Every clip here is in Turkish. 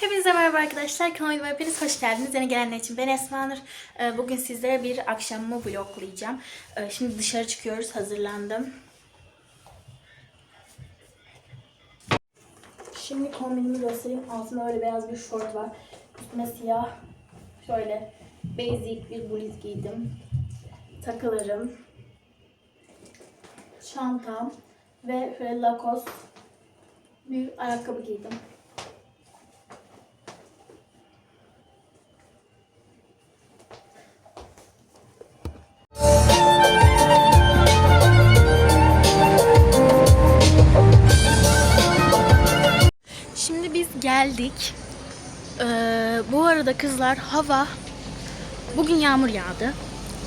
Hepinize merhaba arkadaşlar. Kanalıma hepiniz hoş geldiniz. Yeni gelenler için ben Esma Nur. Ee, Bugün sizlere bir akşamımı vloglayacağım. Ee, Şimdi dışarı çıkıyoruz. Hazırlandım. Şimdi kombinimi göstereyim. Altımda böyle beyaz bir şort var. Üstüne siyah şöyle basic bir bluz giydim. Takılarım. Çantam ve şöyle bir ayakkabı giydim. Şimdi biz geldik. Ee, bu arada kızlar hava bugün yağmur yağdı.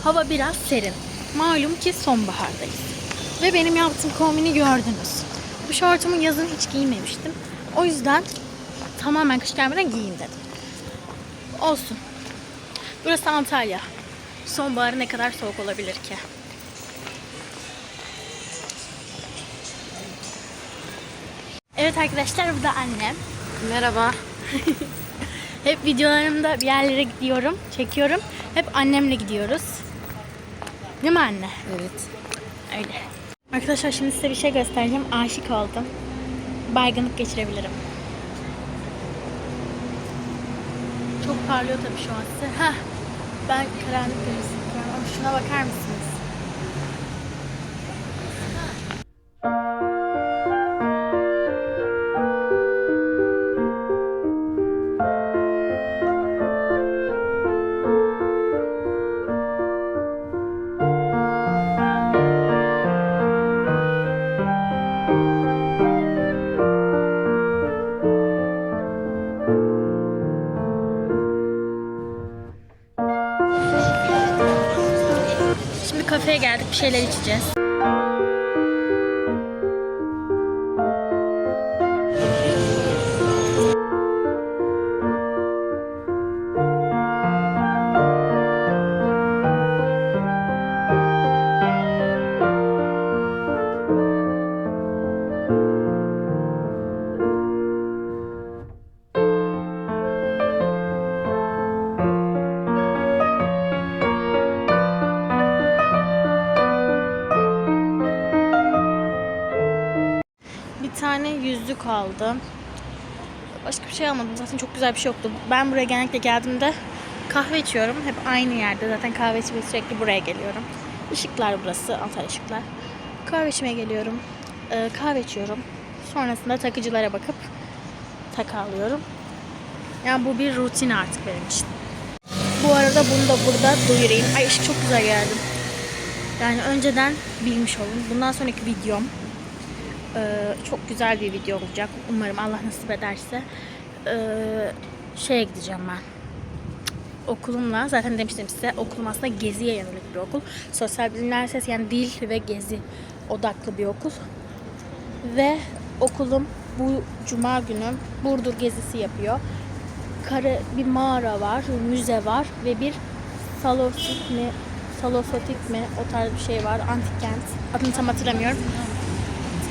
Hava biraz serin. Malum ki sonbahardayız. Ve benim yaptığım kombini gördünüz. Bu şortumu yazın hiç giymemiştim. O yüzden tamamen kış gelmeden giyeyim dedim. Olsun. Burası Antalya. Sonbaharı ne kadar soğuk olabilir ki? Evet arkadaşlar bu da annem. Merhaba. Hep videolarımda bir yerlere gidiyorum, çekiyorum. Hep annemle gidiyoruz. Değil mi anne? Evet. Öyle. Arkadaşlar şimdi size bir şey göstereceğim. Aşık oldum. Baygınlık geçirebilirim. Çok parlıyor tabii şu an size. Heh. Ben karanlık ama şuna bakar mısınız? Kafeye geldik. Bir şeyler içeceğiz. Tane yüzük aldım. Başka bir şey almadım. Zaten çok güzel bir şey yoktu. Ben buraya genellikle geldiğimde kahve içiyorum. Hep aynı yerde. Zaten kahve içmeye sürekli buraya geliyorum. Işıklar burası. Antalya Işıklar. Kahve içmeye geliyorum. Ee, kahve içiyorum. Sonrasında takıcılara bakıp takı alıyorum. Yani bu bir rutin artık benim için. Bu arada bunu da burada duyurayım. Ay ışık çok güzel geldi. Yani önceden bilmiş olun. Bundan sonraki videom çok güzel bir video olacak. Umarım Allah nasip ederse. Ee, şeye gideceğim ben. Okulumla zaten demiştim size okulum aslında geziye yönelik bir okul. Sosyal bilimler lisesi yani dil ve gezi odaklı bir okul. Ve okulum bu cuma günü Burdur gezisi yapıyor. Kare bir mağara var, müze var ve bir salosit mi, salosotik mi o tarz bir şey var. Antik kent. Adını tam hatırlamıyorum.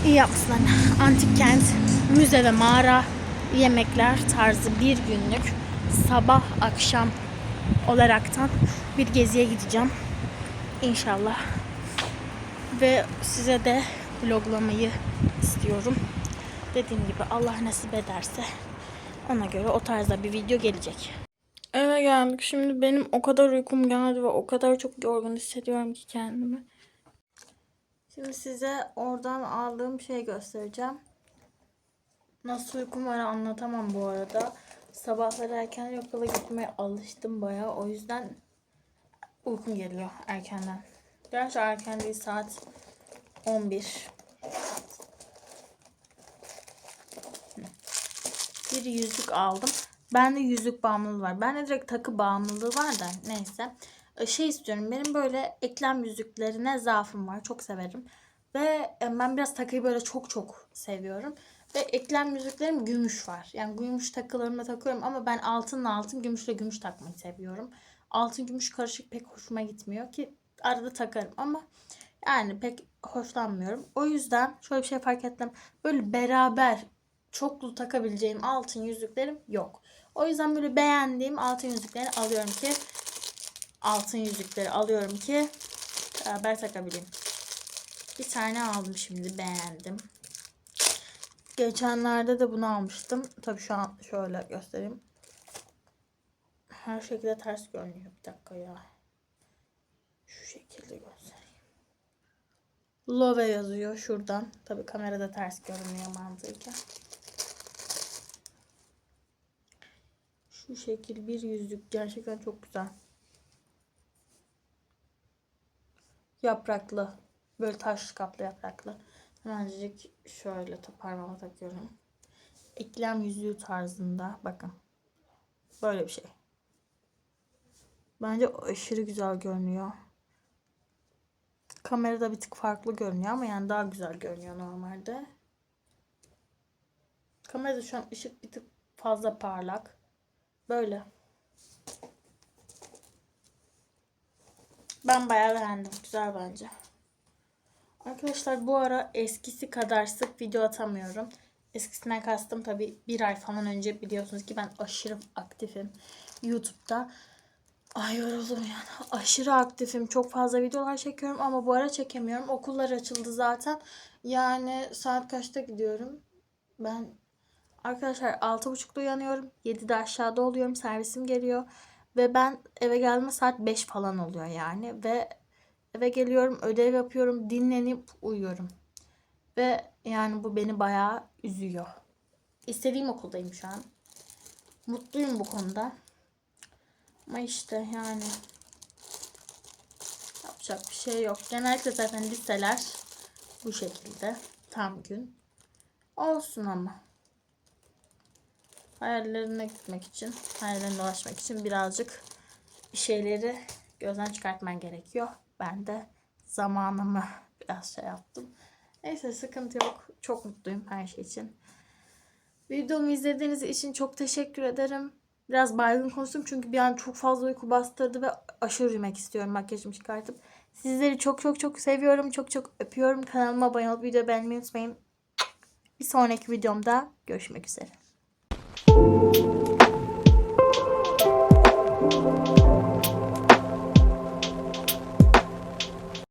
İyi yapmışsın anne. Antik kent, müze ve mağara, yemekler tarzı bir günlük sabah akşam olaraktan bir geziye gideceğim. İnşallah. Ve size de vloglamayı istiyorum. Dediğim gibi Allah nasip ederse ona göre o tarzda bir video gelecek. Eve geldik. Şimdi benim o kadar uykum geldi ve o kadar çok yorgun hissediyorum ki kendimi. Şimdi size oradan aldığım şeyi göstereceğim. Nasıl uykum var anlatamam bu arada. Sabahları erken okula gitmeye alıştım bayağı. O yüzden uykum geliyor erkenden. Gerçi erken değil saat 11. Bir yüzük aldım. Bende yüzük bağımlılığı var. Bende direkt takı bağımlılığı var da neyse. Ee, Şey istiyorum. Benim böyle eklem yüzüklerine zaafım var. Çok severim. Ve e, ben biraz takıyı böyle çok çok seviyorum. Ve eklem yüzüklerim gümüş var. Yani gümüş takılarımla takıyorum ama ben altınla altın, gümüşle gümüş takmayı seviyorum. Altın gümüş karışık pek hoşuma gitmiyor ki arada takarım ama yani pek hoşlanmıyorum. O yüzden şöyle bir şey fark ettim. Böyle beraber çoklu takabileceğim altın yüzüklerim yok. O yüzden böyle beğendiğim altın yüzükleri alıyorum ki altın yüzükleri alıyorum ki beraber takabileyim. Bir tane aldım şimdi beğendim. Geçenlerde de bunu almıştım. Tabii şu an şöyle göstereyim. Her şekilde ters görünüyor. Bir dakika ya. Şu şekilde göstereyim. Love yazıyor şuradan. Tabii kamerada ters görünüyor mantıken. Şu şekil bir yüzlük gerçekten çok güzel. Yapraklı. Böyle taş kaplı yapraklı. Hemencik şöyle parmağıma takıyorum. Eklem yüzüğü tarzında. Bakın. Böyle bir şey. Bence aşırı güzel görünüyor. Kamerada bir tık farklı görünüyor ama yani daha güzel görünüyor normalde. Kamerada şu an ışık bir tık fazla parlak. Böyle. Ben bayağı beğendim. Güzel bence. Arkadaşlar bu ara eskisi kadar sık video atamıyorum. Eskisinden kastım tabii bir ay falan önce biliyorsunuz ki ben aşırı aktifim YouTube'da. Ay yoruldum yani. Aşırı aktifim. Çok fazla videolar çekiyorum ama bu ara çekemiyorum. Okullar açıldı zaten. Yani saat kaçta gidiyorum? Ben arkadaşlar 6.30'da uyanıyorum. 7'de aşağıda oluyorum. Servisim geliyor. Ve ben eve gelme saat 5 falan oluyor yani. Ve eve geliyorum, ödev yapıyorum, dinlenip uyuyorum. Ve yani bu beni bayağı üzüyor. İstediğim okuldayım şu an. Mutluyum bu konuda. Ama işte yani yapacak bir şey yok. Genellikle zaten liseler bu şekilde tam gün. Olsun ama. Hayallerine gitmek için, hayallerine ulaşmak için birazcık bir şeyleri gözden çıkartman gerekiyor. Ben de zamanımı biraz şey yaptım. Neyse sıkıntı yok. Çok mutluyum her şey için. Videomu izlediğiniz için çok teşekkür ederim. Biraz baygın konuştum çünkü bir an çok fazla uyku bastırdı ve aşırı uyumak istiyorum makyajımı çıkartıp. Sizleri çok çok çok seviyorum. Çok çok öpüyorum. Kanalıma abone olup video beğenmeyi unutmayın. Bir sonraki videomda görüşmek üzere. you.